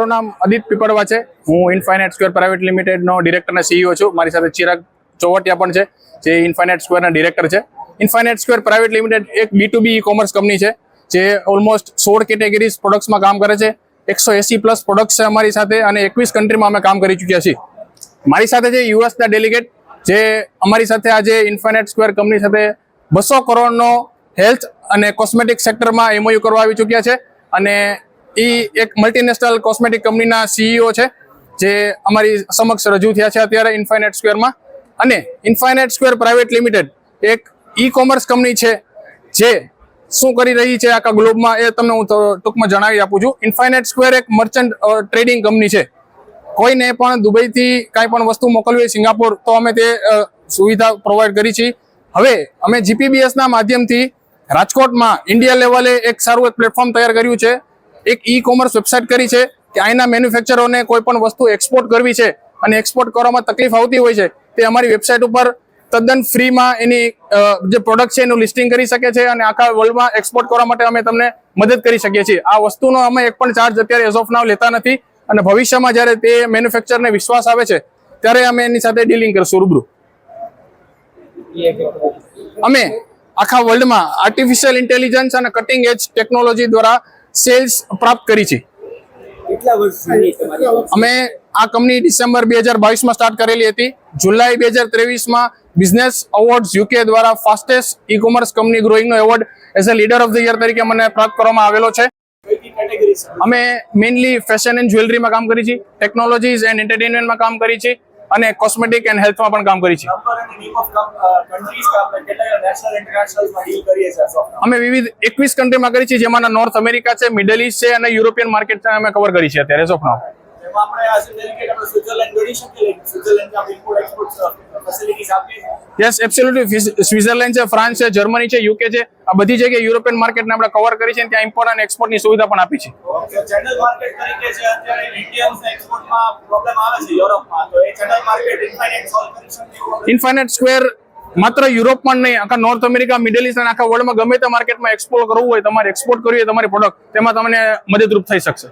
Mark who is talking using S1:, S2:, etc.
S1: મારું નામ અદિત પીપળવા છે. હું ઇન્ફાઇનાઇટ સ્ક્વેર પ્રાઇવેટ લિમિટેડનો ડિરેક્ટર અને સીઈઓ છું. મારી સાથે ચિરાગ ચોવટિયા પણ છે, જે ઇન્ફાઇનાઇટ સ્ક્વેરના ડિરેક્ટર છે. ઇન્ફાઇનાઇટ સ્ક્વેર પ્રાઇવેટ લિમિટેડ એક B to B commerce company છે, જે ઓલમોસ્ટ સોળ કેટેગરીઝ પ્રોડક્ટ્સમાં કામ કરે છે. એકસો એસી પ્લસ પ્રોડક્ટ્સ છે અમારી સાથે અને એકવીસ કન્ટ્રીમાં અમે કામ કરી ચૂક્યા છીએ. મારી સાથે છે યુએસના ડેલિગેટ જે અમારી સાથે આજે ઇન્ફાઇનાઇટ સ્ક્વેર કંપની સાથે બસો કરોડનો હેલ્થ અને કોસ્મેટિક સેક્ટરમાં એમઓયુ કરવા આવી ચૂક્યા છે. અને એ એક મલ્ટીનેશનલ કોસ્મેટિક કંપનીના સીઈઓ છે, જે અમારી સમક્ષ રજૂ થયા છે અત્યારે ઇન્ફાઇનાઇટ સ્ક્વેરમાં અને ઇન્ફાઇનાઇટ સ્ક્વેર પ્રાઇવેટ લિમિટેડ એક ઈ કોમર્સ કંપની છે, જે શું કરી રહી છે આખા ગ્લોબમાં એ તમને હું ટૂંકમાં જણાવી આપું છું. ઇન્ફાઇનાઇટ સ્ક્વેર એક મર્ચન્ટ ટ્રેડિંગ કંપની છે. કોઈને પણ દુબઈથી કાંઈ પણ વસ્તુ મોકલવી સિંગાપોર, તો અમે તે સુવિધા પ્રોવાઈડ કરી છે. હવે અમે જીપીબીએસના માધ્યમથી રાજકોટમાં ઇન્ડિયા લેવલે એક સારું એક પ્લેટફોર્મ તૈયાર કર્યું છે. એક ઈ કોમર્સ વેબસાઇટ કરી છે કે અહીંના મેન્યુફેક્ચરોને કોઈ પણ વસ્તુ એક્સપોર્ટ કરવી છે અને એક્સપોર્ટ કરવામાં તકલીફ આવતી હોય છે, તે અમારી વેબસાઇટ ઉપર તદ્દન ફ્રીમાં એની જે પ્રોડક્ટ છે એનું લિસ્ટિંગ કરી શકે છે અને આખા વર્લ્ડમાં એક્સપોર્ટ કરવા માટે અમે તમને મદદ કરી શકીએ છીએ. આ વસ્તુનો અમે એક પણ ચાર્જ અત્યારે એઝ ઓફ નાવ લેતા નથી અને ભવિષ્યમાં જ્યારે તે મેન્યુફેક્ચરને વિશ્વાસ આવે છે, ત્યારે અમે એની સાથે ડીલિંગ કરશું રૂબરૂ. અમે આખા વર્લ્ડમાં આર્ટિફિશિયલ ઇન્ટેલિજન્સ અને કટિંગ એજ ટેકનોલોજી દ્વારા સેલ્સ પ્રાપ્ત કરી છે. અમે આ કંપની ડિસેમ્બર બે હજાર બાવીસમાં સ્ટાર્ટ કરેલી હતી. જુલાઈ બે હજાર ત્રેવીસમાં બિઝનેસ અવોર્ડ્સ યુકે દ્વારા fastest E commerce company ગ્રોઈંગનો award as a leader of the year તરીકે મને પ્રાપ્ત કરવામાં આવેલો છે.
S2: છે
S1: અમે મેઇનલી ફેશન એન્ડ જ્વેલરીમાં કામ કરી છીએ ટેકનોલોજીસ એન્ડ એન્ટરટેનમેન્ટમાં કામ કરી છીએ અને કોસ્મેટિક એન્ડ હેલ્થમાં પણ કામ કરી છીએ
S2: સોફ્ટવેર
S1: અમે વિવિધ એકવીસ કન્ટ્રીમાં કરી છે જેમાં નોર્થ અમેરિકા છે મિડલ ઇસ્ટ છે અને યુરોપિયન માર્કેટ અમે કવર કરી છે અત્યારે નાવ
S2: એમાં આપણે એઝ અ આપણે સ્વિટ્ઝરલેન્ડ ગણી શકીએ સ્વિટ્ઝરલેન્ડ આપણે ઇમ્પોર્ટ એક્સપોર્ટ ફેસિલિટીઝ આપીએ.
S1: યસ એબ્સોલ્યુટલી સ્વિટ્ઝરલેન્ડ છે ફ્રાન્સ છે જર્મની છે યુકે છે. આ બધી જગ્યાએ યુરોપિયન માર્કેટને આપણે કવર કરી છે અને ત્યાં ઇમ્પોર્ટ અને એક્સપોર્ટની સુવિધા પણ આપી છે.
S2: ચેનલ માર્કેટ તરીકે છે અત્યારે ઇન્ડિયન્સ એક્સપોર્ટમાં પ્રોબ્લેમ આવે છે યુરોપમાં તો એ ચેનલ માર્કેટ ઇન્ફાઇનાઇટ સોલ્વ કરી શકે
S1: ઇન્ફાઇનાઇટ સ્ક્વેર માત્ર યુરોપમાં નહીં આખા નોર્થ અમેરિકા મિડલ ઇસ્ટ અને આખા વર્લ્ડમાં ગમે તે માર્કેટમાં એક્સપોર્ટ કરવું હોય તમારે એક્સપોર્ટ કરવી હોય તમારી પ્રોડક્ટ તેમાં તમને મદદરૂપ થઈ શકશે.